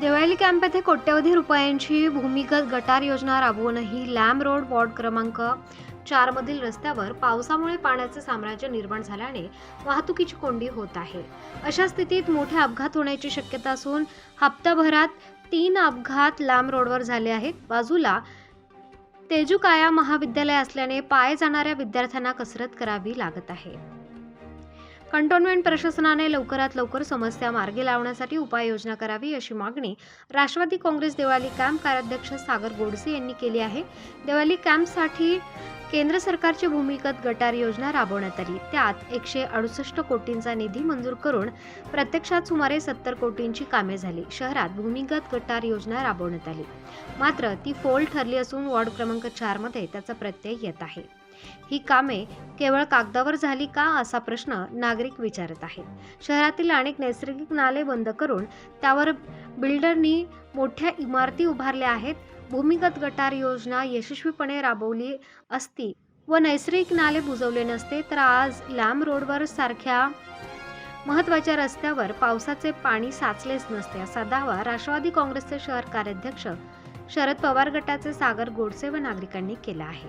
Deolali camp येथे कोट्यवधी रुपयांची भूमिगत गटार योजना राबवूनही लॅम रोड वॉर्ड क्रमांक चारमधील रस्त्यावर पावसामुळे पाण्याचे साम्राज्य निर्माण झाल्याने वाहतुकीची कोंडी होत आहे. अशा स्थितीत मोठे अपघात होण्याची शक्यता असून हप्ताभरात तीन अपघात लॅम रोडवर झाले आहेत. बाजूला तेजुकाया महाविद्यालय असल्याने पाय जाणाऱ्या विद्यार्थ्यांना कसरत करावी लागत आहे. कंटोन्मेंट प्रशासनाने लवकरात लवकर समस्या मार्गी लावण्यासाठी उपाययोजना करावी अशी मागणी राष्ट्रवादी काँग्रेस देवाली कॅम्प कार्याध्यक्ष सागर गोडसे यांनी केली आहे. देवाली कॅम्पसाठी केंद्र सरकारची भूमिगत गटार योजना राबवण्यात आली. त्यात एकशे अडुसष्ट कोटींचा निधी मंजूर करून प्रत्यक्षात सुमारे सत्तर कोटींची कामे झाली. शहरात भूमिगत गटार योजना राबवण्यात आली. मात्र ती फोल ठरली असून वॉर्ड क्रमांक चारमध्ये त्याचा प्रत्यय येत आहे. ही कामे केवळ कागदावर झाली का असा प्रश्न नागरिक विचारत आहेत. शहरातील अनेक नैसर्गिक नाले बंद करून त्यावर बिल्डरनी मोठ्या इमारती उभारल्या आहेत. भूमिगत गटार योजना यशस्वीपणे राबवली असती व नैसर्गिक नाले बुजवले नसते तर आज लांब रोडवर सारख्या महत्त्वाच्या रस्त्यावर पावसाचे पाणी साचलेच नसते असा दावा राष्ट्रवादी काँग्रेसचे शहर कार्याध्यक्ष शरद पवार गटाचे सागर गोडसे व नागरिकांनी केला आहे.